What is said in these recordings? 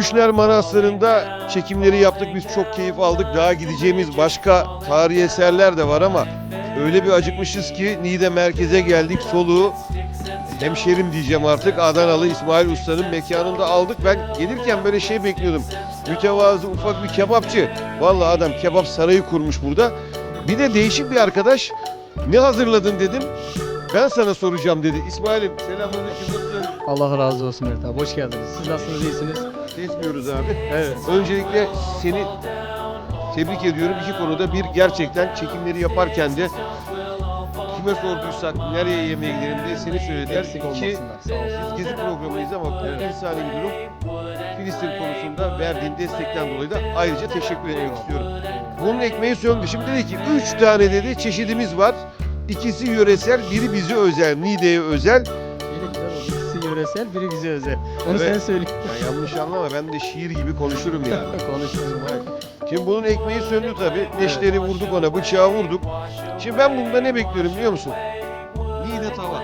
Gümüşler Manastırı'nda çekimleri yaptık. Biz çok keyif aldık. Daha gideceğimiz başka tarihi eserler de var ama öyle bir acıkmışız ki Niğde merkeze geldik. Soluğu hemşerim diyeceğim artık Adanalı İsmail Usta'nın mekanında aldık. Ben gelirken böyle şey bekliyordum. Mütevazı ufak bir kebapçı. Vallahi adam kebap sarayı kurmuş burada. Bir de değişik bir arkadaş. Ne hazırladın dedim. Ben sana soracağım dedi. İsmail'im selamünaleyküm? Allah razı olsun Mert abi. Hoş geldiniz. Siz nasılsınız? iyisiniz? Kesmiyoruz abi. Evet. Öncelikle seni tebrik ediyorum. İki konuda bir gerçekten çekimleri yaparken de kime sorduysak nereye yemeğe gidelim diye seni söylediler. Eksik İki, biz gezi programıyız ama bu insani bir durum. Filistin konusunda verdiğin destekten dolayı da ayrıca teşekkür etmek istiyorum. Bunun ekmeği söndü. Şimdi dedi ki üç tane dedi çeşidimiz var. İkisi yöresel, biri bize özel, Niğde'ye özel. Yöresel, biri bize özel. Onu Evet. sen söyle. Ya yanlış anlama ben de şiir gibi konuşurum yani. Konuşuyorum. Şimdi bunun ekmeği söndü tabii. Neşteri vurduk ona, bıçağı vurduk. Şimdi ben bunda ne bekliyorum biliyor musun? Niğde tava.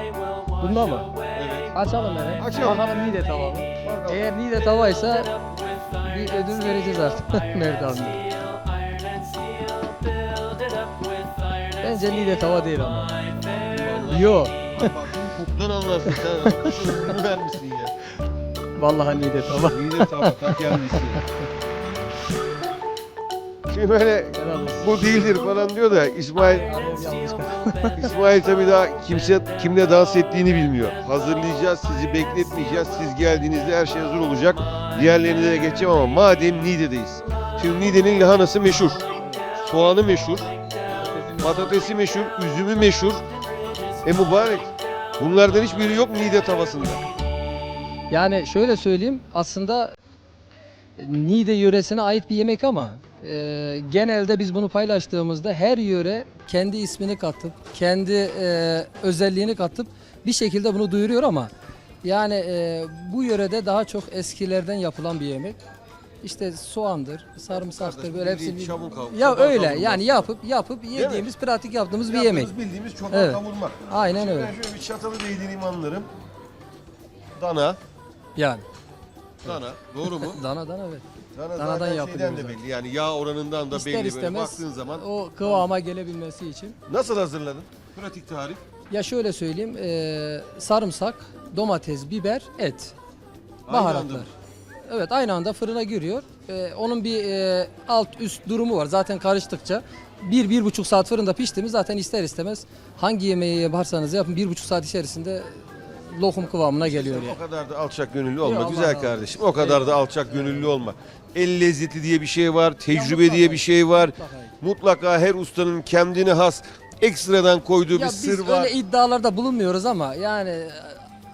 Bunda mı? Evet. Açalım hele. Açalım. Bakalım Niğde tava mı? Eğer Niğde tavaysa bir ödül vereceğiz artık Mert abi. Bence Niğde tava değil ama. Yok. Koktan anlarsın sen. Vermişsin ya. Vallahi Niğde tava. Niğde tava, ta kendisi. Şimdi böyle bu değildir falan diyor da İsmail. İsmail tabii daha kimse kimle dans ettiğini bilmiyor. Hazırlayacağız, sizi bekletmeyeceğiz. Siz geldiğinizde her şey hazır olacak. Diğerlerine de geçeceğim ama madem Niğde'deyiz. Şimdi Niğde'nin lahanası meşhur. Soğanı meşhur. Patatesi meşhur, üzümü meşhur. E mübarek. Bunlardan hiçbiri yok Niğde tavasında. Yani şöyle söyleyeyim aslında Niğde yöresine ait bir yemek ama e, genelde biz bunu paylaştığımızda her yöre kendi ismini katıp kendi e, özelliğini katıp bir şekilde bunu duyuruyor ama yani e, bu yörede daha çok eskilerden yapılan bir yemek. İşte soğandır, sarımsaktır böyle hepsi bir- Çabuk kav- ya çoban öyle kavurma. yani yapıp yapıp yediğimiz pratik yaptığımız bir yemek. Yaptığımız bildiğimiz çoban Evet. kavurma. Aynen Şimdi öyle. Ben şöyle bir çatalı değdiğim anlarım. Dana. Yani Dana. Doğru mu? dana dana evet. Dana Danadan zaten yapılıyor şeyden de zaten. belli. Yani yağ oranından da İster belli. Böyle istemez baktığın zaman. o kıvama gelebilmesi için Nasıl hazırladın? Pratik tarif. Ya şöyle söyleyeyim, eee, sarımsak, domates, biber, et, Aynı anda baharatlar. Evet aynı anda fırına giriyor. Eee, onun bir eee, alt üst durumu var. Zaten karıştıkça bir, bir buçuk saat fırında pişti mi zaten ister istemez hangi yemeği yaparsanız yapın bir buçuk saat içerisinde lokum kıvamına geliyor yani. O kadar da alçak gönüllü olma Yok, güzel Allah kardeşim. O kadar da alçak gönüllü olma. El lezzeti diye bir şey var, tecrübe diye bir şey var. Mutlaka. Mutlaka her ustanın kendine has ekstradan koyduğu Ya bir biz sır var. öyle iddialarda bulunmuyoruz ama yani e,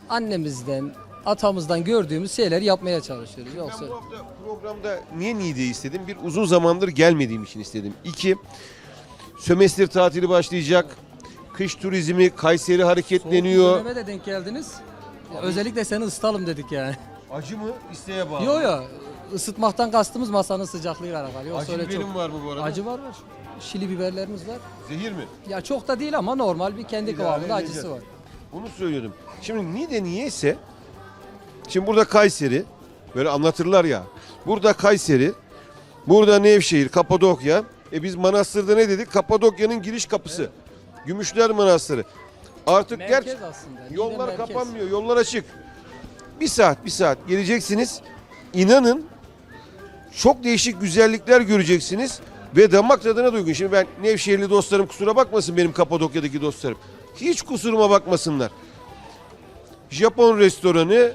annemizden, atamızdan gördüğümüz şeyleri yapmaya çalışıyoruz. Yoksa Ben bu hafta programda niye Niğde'yi istedim? Bir uzun zamandır gelmediğim için istedim. İki, sömestr tatili başlayacak. Kış turizmi, Kayseri Soğuk hareketleniyor. döneme de denk geldiniz. Ya Özellikle seni ısıtalım dedik yani. Acı mı? İsteğe bağlı. Yo yo ısıtmak kastımız masanın sıcaklığıyla alakalı. Yoksa Acı öyle biberim çok var mı bu arada? acı var var. Şili biberlerimiz var. Zehir mi? Ya çok da değil ama normal bir kendi kıvamında acısı var. Onu söylüyordum. Şimdi Niğde niyeyse şimdi burada Kayseri böyle anlatırlar ya. Burada Kayseri, burada Nevşehir, Kapadokya. E biz Manastır'da ne dedik? Kapadokya'nın giriş kapısı. Gümüşler Manastırı. Artık Merkez gerçi aslında. Yollar merkez. kapanmıyor, yollar açık. Bir saat, bir saat geleceksiniz. İnanın çok değişik güzellikler göreceksiniz ve damak tadına duygun. Şimdi ben Nevşehirli dostlarım kusura bakmasın benim Kapadokya'daki dostlarım. Hiç kusuruma bakmasınlar. Japon restoranı,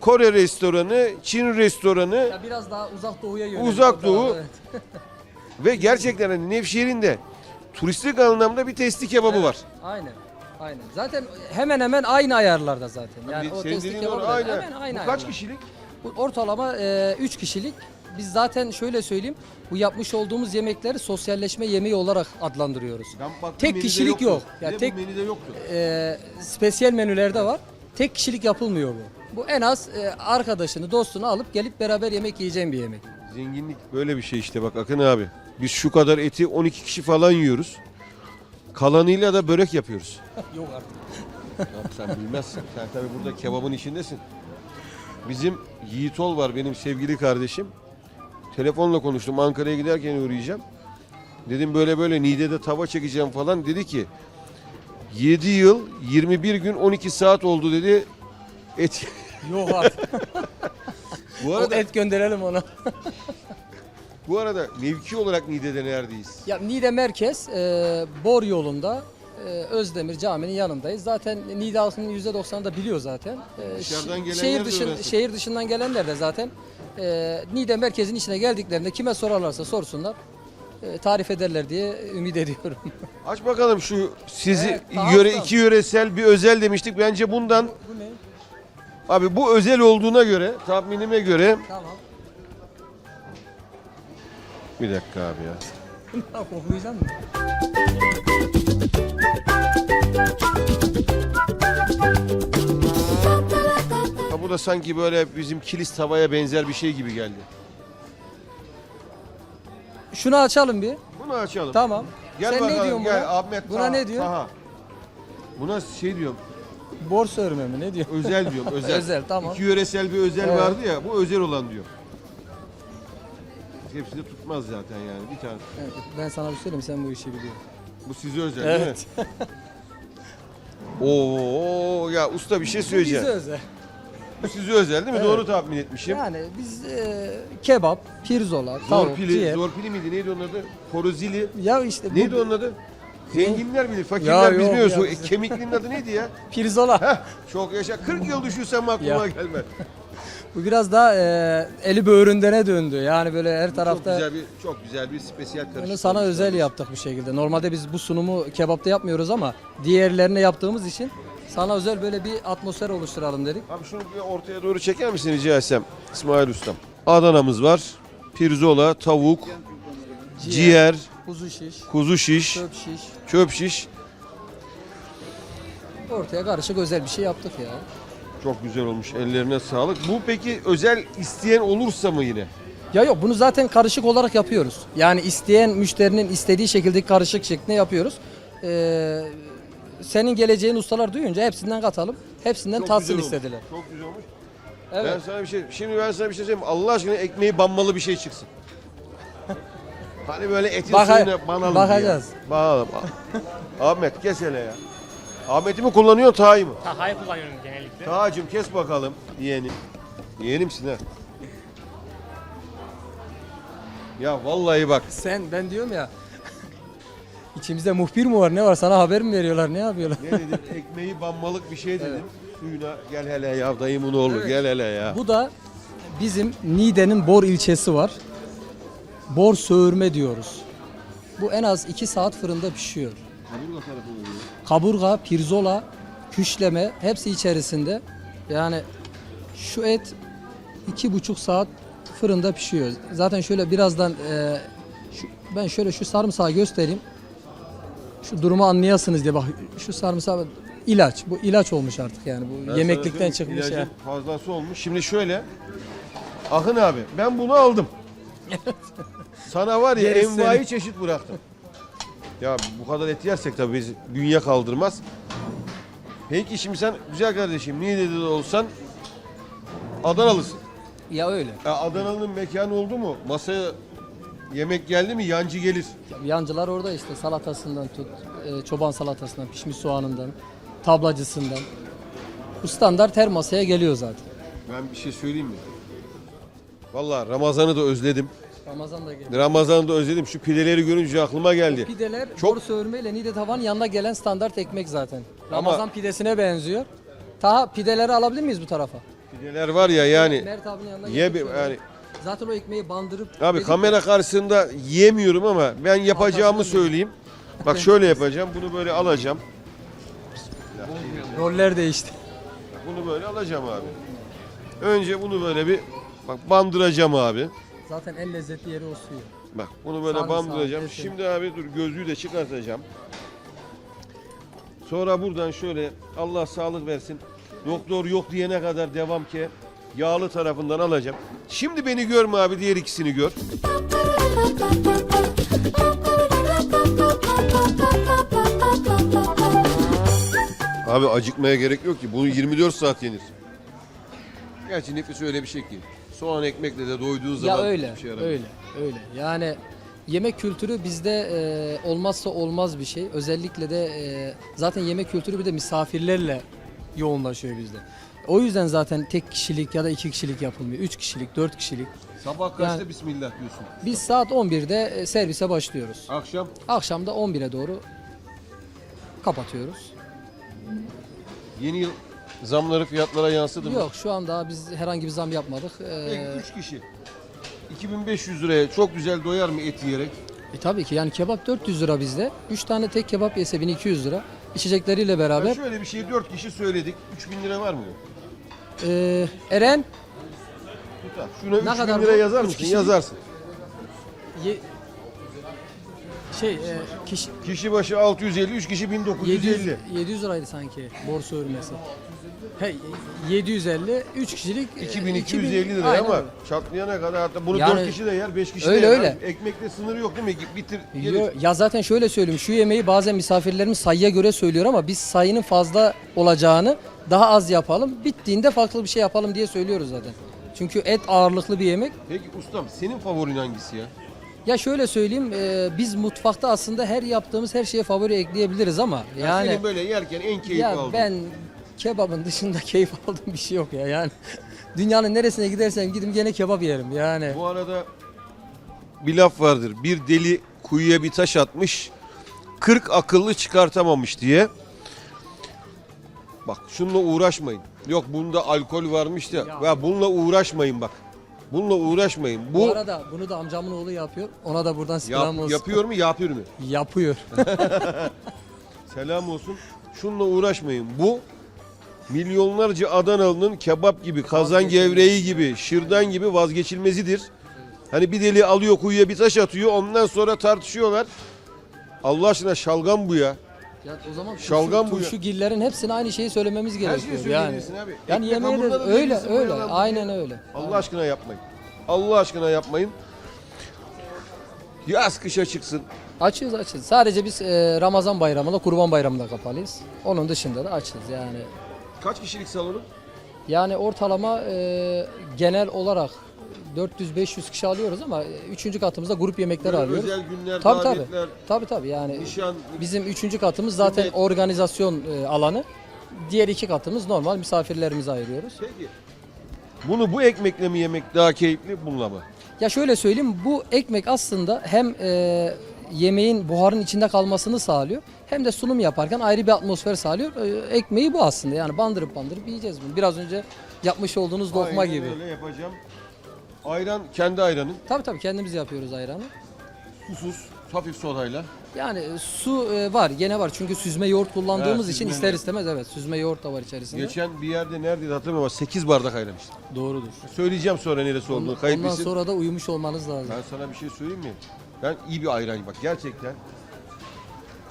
Kore restoranı, Çin restoranı Ya biraz daha uzak doğuya yönelik. Uzak o doğu. evet. ve gerçekten hani Nevşehir'in de turistik anlamda bir testi kebabı var. Aynen. Aynen. Zaten hemen hemen aynı ayarlarda zaten. Yani o Senin testi dediğin kebabı doğru, da aynen. hemen aynı Bu kaç ayarlar. kişilik? Bu ortalama 3 kişilik. Biz zaten şöyle söyleyeyim. Bu yapmış olduğumuz yemekleri sosyalleşme yemeği olarak adlandırıyoruz. Ben baktım, Tek kişilik yoktu. yok. Bir Ya de bu tek- menüde yoktu. Ee, spesiyel menülerde var. Tek kişilik yapılmıyor bu. Bu en az e, arkadaşını, dostunu alıp gelip beraber yemek yiyeceğin bir yemek. Zenginlik böyle bir şey işte bak Akın abi. Biz şu kadar eti 12 kişi falan yiyoruz. Kalanıyla da börek yapıyoruz. Yok artık. Ya sen bilmezsin. Sen tabii burada kebabın içindesin. Bizim Yiğitol var benim sevgili kardeşim. Telefonla konuştum Ankara'ya giderken uğrayacağım. Dedim böyle böyle Niğde'de tava çekeceğim falan. Dedi ki 7 yıl 21 gün 12 saat oldu dedi. Et. Yok artık. bu arada et gönderelim ona. bu arada mevki olarak Niğde'de neredeyiz? Ya Niğde merkez e, Bor yolunda e, Özdemir Camii'nin yanındayız. Zaten Niğde halkının %90'ı da biliyor zaten. E, Dışarıdan gelenler şehir de dışın öğrensin. şehir dışından gelenler de zaten e, Niğde merkezin içine geldiklerinde kime sorarlarsa sorsunlar. e, tarif ederler diye ümit ediyorum. Aç bakalım şu sizi Evet, tamam, yöre tamam. iki yöresel bir özel demiştik. Bence bundan Bu ne? Abi bu özel olduğuna göre tahminime göre Tamam. bir dakika abi ya. Koklayacak mı? Ha bu da sanki böyle bizim kilis tavaya benzer bir şey gibi geldi. Şunu açalım bir. Bunu açalım. Tamam. Gel Sen bakalım ne diyorsun gel buna? Ahmet Buna Taha- ne diyor? Taha. Buna şey diyorum Borsa örme mi? Ne diyor? özel diyorum özel. Özel, tamam. İki yöresel bir özel Evet. vardı ya bu özel olan diyor. Hepsi de tutmaz zaten yani bir tane. Evet, ben sana bir şey söyleyeyim sen bu işi biliyorsun. Bu size özel değil mi? Oo ya usta bir şey Bize söyleyeceğim. özel. Bu size özel değil mi? Evet. Doğru tahmin etmişim. Yani biz e, kebap, pirzola, tavuk, Zorpili, ciğer. Zorpili miydi? Neydi onun adı? Korozili. Ya işte bu Neydi onun adı? Zenginler bilir, fakirler Ya yok bilmiyoruz. ya O bizim- Kemiklinin adı neydi ya? pirzola. Heh, çok yaşa. 40 yıl düşünsem aklıma Ya. gelmez. Bu biraz daha e, eli böğründene döndü. Yani böyle her Çok tarafta güzel bir çok güzel bir spesiyel karışık. bunu sana olmuş. özel yaptık bir şekilde. Normalde biz bu sunumu kebapta yapmıyoruz ama diğerlerine yaptığımız için sana özel böyle bir atmosfer oluşturalım dedik. Abi şunu bir ortaya doğru çeker misin rica etsem İsmail Ustam? Adana'mız var. Pirzola, tavuk, ciğer, kuzu şiş, kuzu şiş, çöp şiş. çöp şiş. Ortaya karışık özel bir şey yaptık ya. Çok güzel olmuş. Ellerine sağlık. Bu peki özel isteyen olursa mı yine? Ya yok bunu zaten karışık olarak yapıyoruz. Yani isteyen müşterinin istediği şekilde karışık şeklinde yapıyoruz. Ee, senin geleceğin ustalar duyunca hepsinden katalım. Hepsinden Çok tatsın olmuş. istediler. Çok güzel olmuş. Evet. Ben sana bir şey, şimdi ben sana bir şey söyleyeyim. Allah aşkına ekmeği banmalı bir şey çıksın. Hani böyle etin Baka- suyunu banalım bakacağız. diye. Bakalım. Ahmet kes hele ya. Ahmet'i mi kullanıyorsun Taha'yı mı? Taha'yı kullanıyorum genellikle. Taha'cığım kes bakalım yeğenim. Yeğenimsin ha. Ya vallahi bak. Sen ben diyorum ya içimizde muhbir mi var ne var sana haber mi veriyorlar ne yapıyorlar? Ne dedim? Ekmeği banmalık bir şey dedim. Suyuna gel hele ya dayımın oğlu Evet. gel hele ya. Bu da bizim Niğde'nin Bor ilçesi var. Bor söğürme diyoruz. Bu en az 2 saat fırında pişiyor. Kaburga tarafı oluyor. kaburga, pirzola, küşleme hepsi içerisinde. Yani şu et iki buçuk saat fırında pişiyor. Zaten şöyle birazdan e, şu, ben şöyle şu sarımsağı göstereyim. Şu durumu anlayasınız diye bak şu sarımsak ilaç. Bu ilaç olmuş artık yani bu Ben sana yemeklikten çıkmış ilacın ya. fazlası olmuş. Şimdi şöyle. Akın abi ben bunu aldım. Sana var ya Gerisi envai çeşit bıraktım. Ya bu kadar et yersek tabii biz bünye kaldırmaz. Peki şimdi sen güzel kardeşim Niğde'de de olsan Adanalısın. Ya öyle. Ya Adanalı'nın mekanı oldu mu? Masaya yemek geldi mi yancı gelir. Yancılar orada işte salatasından tut, e, çoban salatasından, pişmiş soğanından, tablacısından. Bu standart her masaya geliyor zaten. Ben bir şey söyleyeyim mi? Vallahi Ramazan'ı da özledim. Ramazan da geliyor. Ramazan'ı da özledim. Şu pideleri görünce aklıma geldi. Pideler Çok- Çok... bor söğürmeyle Niğde tavan yanına gelen standart ekmek zaten. Ramazan pidesine benziyor. Taha pideleri alabilir miyiz bu tarafa? Pideler var ya yani. Mert abinin yanına Ye yani Zaten o ekmeği bandırıp... Abi kamera ya, karşısında yiyemiyorum ama ben yapacağımı söyleyeyim. Bak şöyle yapacağım. Bunu böyle alacağım. Roller değişti. Bunu böyle alacağım abi. Önce bunu böyle bir bak bandıracağım abi. Zaten en lezzetli yeri o suyu. Bak bunu böyle Sarımsağı, bandıracağım. evet. Şimdi abi dur gözlüğü de çıkartacağım. Sonra buradan şöyle Allah sağlık versin. Doktor yok diyene kadar devam ki yağlı tarafından alacağım. Şimdi beni görme abi diğer ikisini gör. Abi acıkmaya gerek yok ki. Bunu 24 saat yenir. Gerçi nefis öyle bir şey ki. Soğan ekmekle de doyduğun Ya zaman öyle, hiçbir şey yaramıyor. öyle, öyle. Yani yemek kültürü bizde e, olmazsa olmaz bir şey. Özellikle de e, zaten yemek kültürü bir de misafirlerle yoğunlaşıyor bizde. O yüzden zaten tek kişilik ya da iki kişilik yapılmıyor. Üç kişilik, dört kişilik. Sabah kaçta Yani- bismillah diyorsun? Biz saat 11'de e, servise başlıyoruz. Akşam Akşam da 11'e doğru kapatıyoruz. yeni yıl zamları fiyatlara yansıdı mı? Yok şu an daha biz herhangi bir zam yapmadık. Ee, Peki 3 kişi. 2500 liraya çok güzel doyar mı et yiyerek? e, tabii ki yani kebap 400 lira bizde. 3 tane tek kebap yese 1200 lira. İçecekleriyle beraber. şöyle bir şey 4 kişi söyledik. 3000 lira var mı? Ee, Eren Tutar. Şuna 3000 kadar lira bu? yazar Üç mısın? kişilik? Yazarsın. ye- şey e, kişi Kişi başı 650, 3 kişi 1950. 700 700 liraydı sanki borsa örmesi. He 750 3 kişilik e, 2250 lira Aynen ama öyle. çatlayana kadar hatta bunu Yani- 4 kişi de yer, 5 kişi Öyle, de yer. öyle. Ekmekte sınırı yok değil mi? Bitir. Yo, ya zaten şöyle söyleyeyim şu yemeği bazen misafirlerimiz sayıya göre söylüyor ama biz sayının fazla olacağını daha az yapalım bittiğinde farklı bir şey yapalım diye söylüyoruz zaten. Çünkü et ağırlıklı bir yemek. Peki ustam senin favorin hangisi ya? Ya şöyle söyleyeyim e, biz mutfakta aslında her yaptığımız her şeye favori ekleyebiliriz ama Ya yani senin böyle yerken en keyif ya aldığın. ben kebabın dışında keyif aldığım bir şey yok ya yani. Dünyanın neresine gidersem gidip gene kebap yerim yani. Bu arada bir laf vardır. Bir deli kuyuya bir taş atmış. 40 akıllı çıkartamamış diye. Bak şununla uğraşmayın. Yok bunda alkol varmış da. Ya, Ya. bununla uğraşmayın bak. Bununla uğraşmayın. Bu, Bu arada bunu da amcamın oğlu yapıyor. Ona da buradan yap- selam olsun. yapıyor mu yapıyor mu? Yapıyor. Selam olsun. Şununla uğraşmayın. Bu milyonlarca Adanalı'nın kebap gibi, kazan gevreği gibi, şırdan gibi vazgeçilmezidir. Hani bir deli alıyor kuyuya bir taş atıyor ondan sonra tartışıyorlar. Allah aşkına şalgam bu ya. Ya o zaman turşu, Şalgam bu ya. turşu gillerin hepsine aynı şeyi söylememiz Her gerekiyor. şeyi yani. söyleyebilirsin abi. Yani Ekmek yemeğe de hamuruna da öyle öyle. Aynen öyle. Allah aşkına yapmayın. Allah aşkına yapmayın. Yaz kışa çıksın. Açız açız. Sadece biz e, Ramazan bayramında, Kurban bayramında kapalıyız. Onun dışında da açız yani. Kaç kişilik salonu? Yani ortalama e, genel olarak 400-500 kişi alıyoruz ama 3. katımızda grup yemekleri Böyle alıyoruz. Özel günler, Tabii davetler, Tabii tabii yani nişan. bizim 3. katımız zaten Sünnet. organizasyon e, alanı. Diğer iki katımız normal misafirlerimize ayırıyoruz. Peki. Bunu bu ekmekle mi yemek daha keyifli bununla mı? Ya şöyle söyleyeyim bu ekmek aslında hem e, yemeğin buharın içinde kalmasını sağlıyor hem de sunum yaparken ayrı bir atmosfer sağlıyor. E, ekmeği bu aslında yani bandırıp bandırıp yiyeceğiz bunu. Biraz önce yapmış olduğunuz lokma Aynen gibi. öyle yapacağım. Ayran kendi ayranın. Tabii tabii kendimiz yapıyoruz ayranı. Susuz, hafif sodayla. Yani su e, var gene var çünkü süzme yoğurt kullandığımız Evet, için süzme ister yoğurt. istemez evet süzme yoğurt da var içerisinde. Geçen bir yerde neredeydi hatırlamıyorum ama 8 bardak ayran içtim. Doğrudur. Söyleyeceğim sonra neresi olduğunu. Kayıp ondan sonra da uyumuş olmanız lazım. Ben sana bir şey söyleyeyim mi? Ben iyi bir ayran bak gerçekten.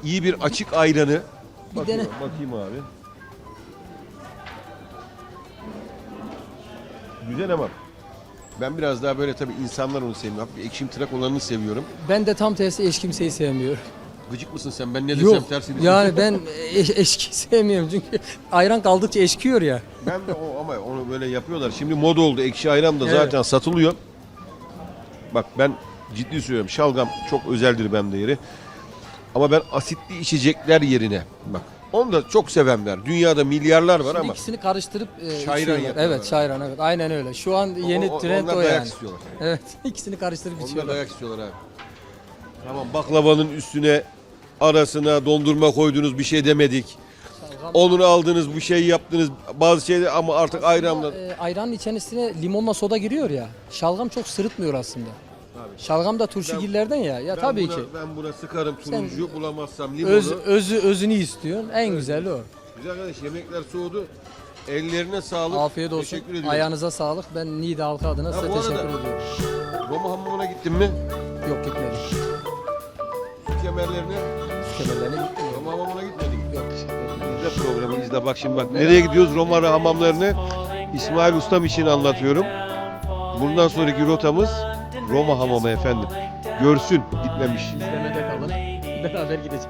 İyi bir açık ayranı. Bir bakayım, dene. bakayım abi. Güzel ama ben biraz daha böyle tabii insanlar onu sevmiyor. Hafif ekşim tırak olanını seviyorum. Ben de tam tersi eş kimseyi sevmiyorum. Gıcık mısın sen? Ben ne desem Yok tersini yani ben eş, eşki sevmiyorum çünkü ayran kaldıkça eşkiyor ya. Ben de o ama onu böyle yapıyorlar. Şimdi moda oldu. Ekşi ayran da Evet. zaten satılıyor. Bak ben ciddi söylüyorum. Şalgam çok özeldir bende yeri. Ama ben asitli içecekler yerine bak onu da çok sevenler. Dünyada milyarlar var Şimdi ama ikisini karıştırıp e, Şayran içiyorlar. yapıyorlar. Evet şayran evet aynen öyle. Şu an yeni o- trend onlar o dayak yani. istiyorlar. Evet ikisini karıştırıp Onlar içiyorlar. dayak istiyorlar abi. Tamam baklavanın üstüne arasına dondurma koydunuz bir şey demedik. Şalgam- Onu aldınız bir şey yaptınız bazı şeyler ama artık ayranla E, ayranın içerisine limonla soda giriyor ya. Şalgam çok sırıtmıyor aslında. Abi. Şalgam da turşugillerden ya. Ya Ben tabii buna- ki. Ben buna sıkarım turuncuyu bulamazsam limonu. Öz, özü özünü istiyorsun. En güzeli o. Güzel arkadaş yemekler soğudu. Ellerine sağlık. Afiyet olsun. Teşekkür ediyorum. Ayağınıza sağlık. Ben Niğde halkı adına Ha, size teşekkür ediyorum. Roma hamamına gittin mi? Yok gitmedim. Su kemerlerine. Kemerlerine gitmiyorum. Roma hamamına gitmedik. Yok. İzle programı izle bak şimdi bak. Nereye gidiyoruz Roma hamamlarını? İsmail Ustam için anlatıyorum. Bundan sonraki rotamız Roma hamamı efendim. Görsün gitmemiş. İzlemede kalın. Beraber gideceğiz.